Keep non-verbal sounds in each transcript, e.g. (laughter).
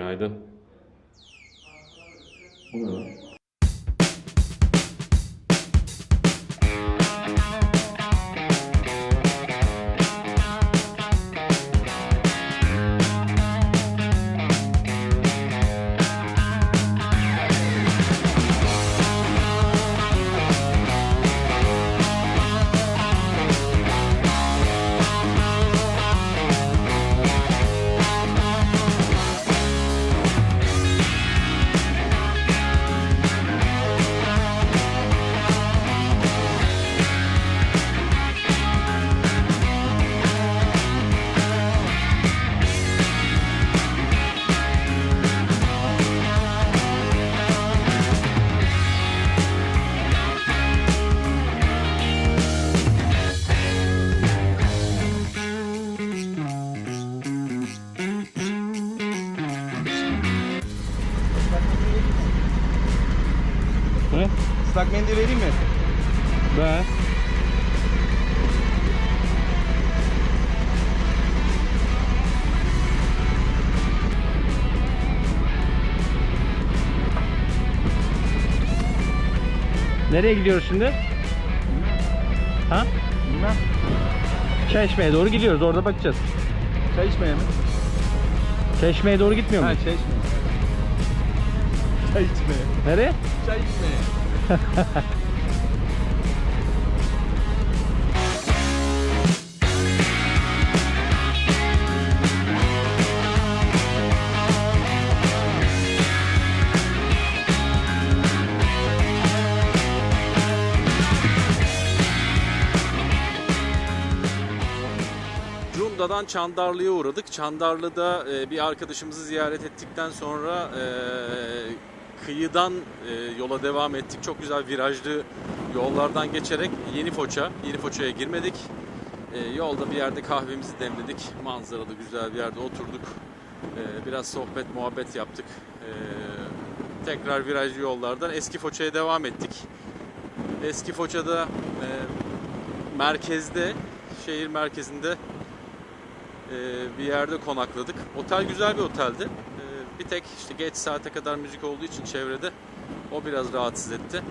Günaydın. Mendil vereyim mi? Be. Nereye gidiyoruz şimdi? Ha? Bilmem. Çeşme'ye doğru gidiyoruz. Orada bakacağız. Çay içmeye mi? Çeşme'ye doğru gitmiyor Ha muyuz? çay içmeye. Çay içmeye. Nereye? Çay içmeye. Cunda'dan Çandarlı'ya uğradık. Çandarlı'da e, bir arkadaşımızı ziyaret ettikten sonra e, kıyıdan e, yola devam ettik. Çok güzel virajlı yollardan geçerek Yeni Foça, Yeni Foça'ya girmedik. E, yolda bir yerde kahvemizi demledik. Manzaralı güzel bir yerde oturduk. E, biraz sohbet, muhabbet yaptık. E, tekrar virajlı yollardan eski Foça'ya devam ettik. Eski Foça'da e, merkezde, şehir merkezinde e, bir yerde konakladık. Otel güzel bir oteldi. Bir tek işte geç saate kadar müzik olduğu için çevrede o biraz rahatsız etti.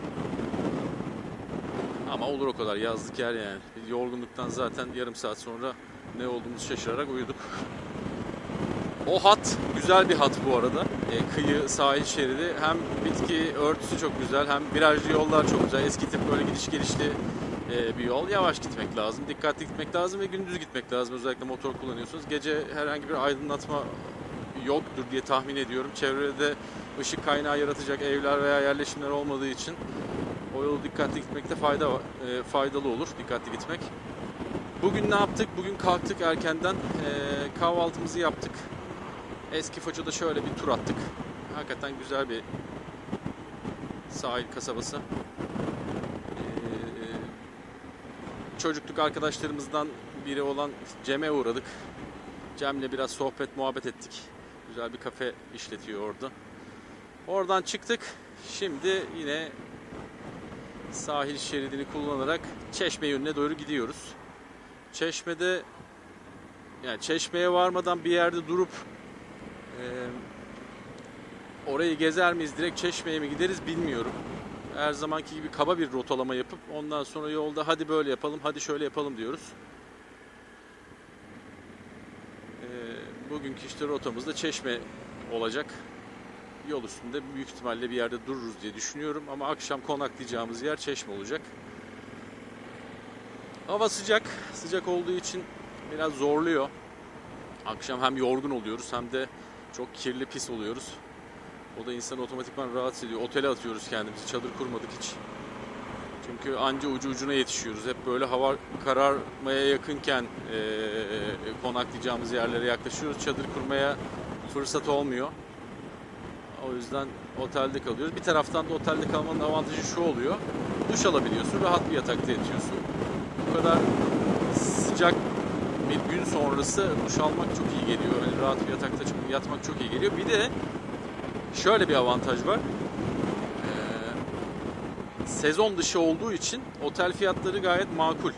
Ama olur o kadar yazlık yer yani. Yorgunluktan zaten yarım saat sonra ne olduğumuzu şaşırarak uyuduk. O hat güzel bir hat bu arada. E, kıyı sahil şeridi hem bitki örtüsü çok güzel hem virajlı yollar çok güzel. Eski tip böyle gidiş gelişli e, bir yol. Yavaş gitmek lazım, dikkatli gitmek lazım ve gündüz gitmek lazım. Özellikle motor kullanıyorsunuz. Gece herhangi bir aydınlatma yoktur diye tahmin ediyorum. Çevrede ışık kaynağı yaratacak evler veya yerleşimler olmadığı için o yolu dikkatli gitmekte fayda e, faydalı olur. Dikkatli gitmek. Bugün ne yaptık? Bugün kalktık erkenden. e, kahvaltımızı yaptık. Eski Foça'da şöyle bir tur attık. Hakikaten güzel bir sahil kasabası. Ee, çocukluk arkadaşlarımızdan biri olan Cem'e uğradık. Cem'le biraz sohbet muhabbet ettik. Güzel bir kafe işletiyor orada. Oradan çıktık. Şimdi yine sahil şeridini kullanarak Çeşme yönüne doğru gidiyoruz. Çeşme'de yani Çeşme'ye varmadan bir yerde durup e, orayı gezer miyiz, direkt Çeşme'ye mi gideriz bilmiyorum her zamanki gibi kaba bir rotalama yapıp ondan sonra yolda hadi böyle yapalım, hadi şöyle yapalım diyoruz. Bugünkü işte rotamızda Çeşme olacak. Yol üstünde büyük ihtimalle bir yerde dururuz diye düşünüyorum ama akşam konaklayacağımız yer Çeşme olacak. Hava sıcak, sıcak olduğu için biraz zorluyor. Akşam hem yorgun oluyoruz hem de çok kirli pis oluyoruz. O da insanı otomatikman rahatsız ediyor. Otele atıyoruz kendimizi. Çadır kurmadık hiç. Çünkü anca ucu ucuna yetişiyoruz. Hep böyle hava kararmaya yakınken eee, konaklayacağımız yerlere yaklaşıyoruz. Çadır kurmaya fırsat olmuyor. O yüzden otelde kalıyoruz. Bir taraftan da otelde kalmanın avantajı şu oluyor. Duş alabiliyorsun. Rahat bir yatakta yatıyorsun. Bu kadar sıcak bir gün sonrası duş almak çok iyi geliyor. Hani rahat bir yatakta yatmak çok iyi geliyor. Bir de şöyle bir avantaj var. Sezon dışı olduğu için otel fiyatları gayet makul.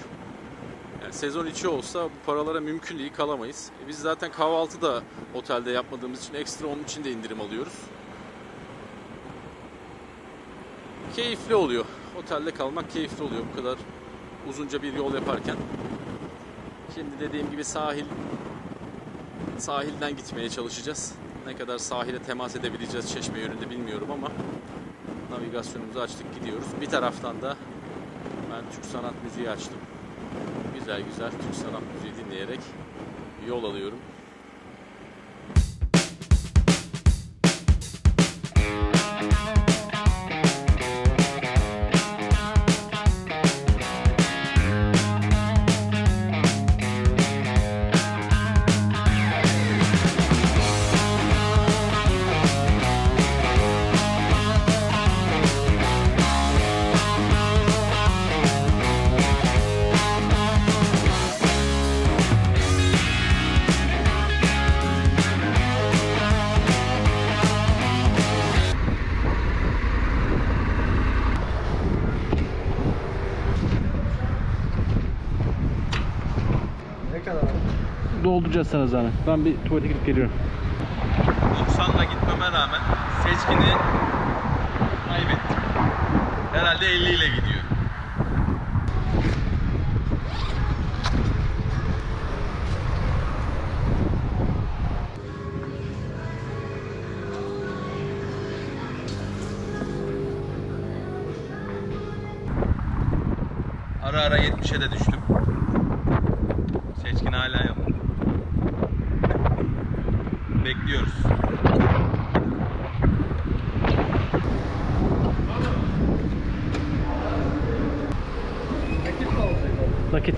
Yani sezon içi olsa bu paralara mümkün değil kalamayız. E biz zaten kahvaltı da otelde yapmadığımız için ekstra onun için de indirim alıyoruz. Keyifli oluyor. Otelde kalmak keyifli oluyor bu kadar uzunca bir yol yaparken. Şimdi dediğim gibi sahil sahilden gitmeye çalışacağız. Ne kadar sahile temas edebileceğiz çeşme yönünde bilmiyorum ama navigasyonumuzu açtık gidiyoruz. Bir taraftan da ben Türk sanat müziği açtım. Güzel güzel Türk sanat müziği dinleyerek yol alıyorum. Dolduracağız sana zahmet. Ben bir tuvalete gidip geliyorum. 90'la gitmeme rağmen seçkini kaybettim. Herhalde 50 ile gidiyor. Ara ara 70'e de düştüm. Bekliyoruz. Nakit.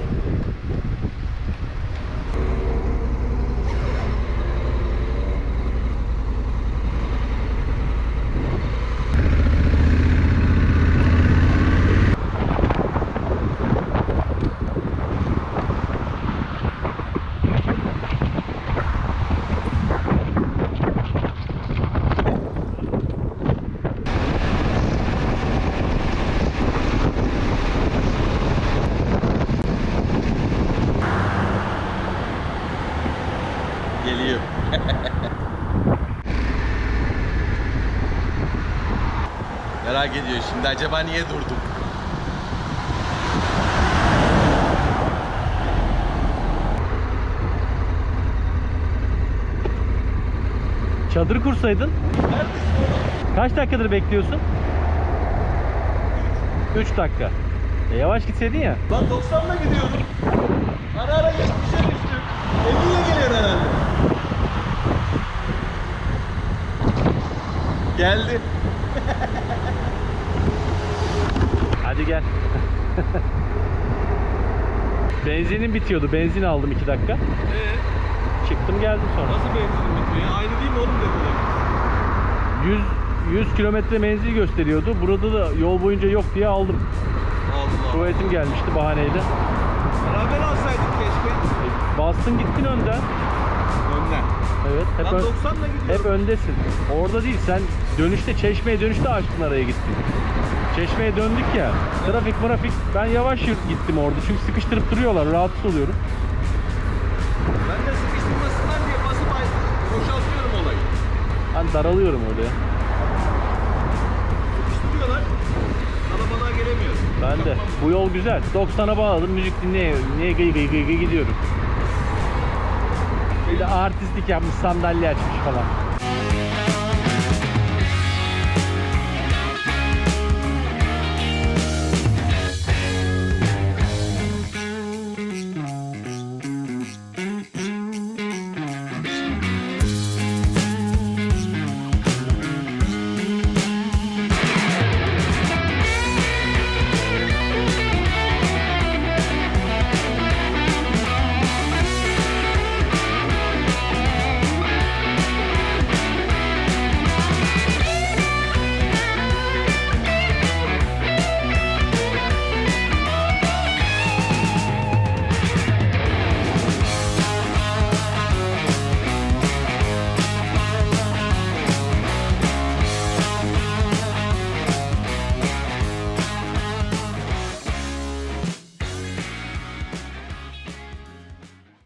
Geliyor. Ediyor şimdi acaba niye durdum? Çadır kursaydın. Kaç dakikadır bekliyorsun? 3 dakika. E, yavaş gitseydin ya. Lan 90'la gidiyordum. Ara ara 70'e düştüm. 50'ye geliyor herhalde. Geldi. Hadi gel. (laughs) Benzinin bitiyordu. Benzin aldım 2 dakika. Ee, Çıktım geldim sonra. nasıl benzinim bitiyor ya? Aynı değil mi oğlum dediler. 100 100 kilometre menzil gösteriyordu. Burada da yol boyunca yok diye aldım. Allah. Tuvaletim gelmişti bahaneyle. Beraber alsaydık keşke. E, Bastın gittin önden. Önden. Evet. Hep, Lan ön- 90'la gidiyorum. hep öndesin. Orada değil. Sen dönüşte Çeşme'ye dönüşte açtın araya gittin. Çeşme'ye döndük ya. Trafik trafik. Ben yavaş gittim orada. Çünkü sıkıştırıp duruyorlar. Rahatsız oluyorum. Ben de sıkıştırmasınlar diye basıp boşaltıyorum olayı. Ben daralıyorum öyle. Sıkıştırıyorlar. Kalabalığa gelemiyorum. Ben de. Bu yol güzel. 90'a bağladım. Müzik dinleye, dinleye gıy gıy gıy gıy gidiyorum. Bir de artistlik yapmış sandalye açmış falan.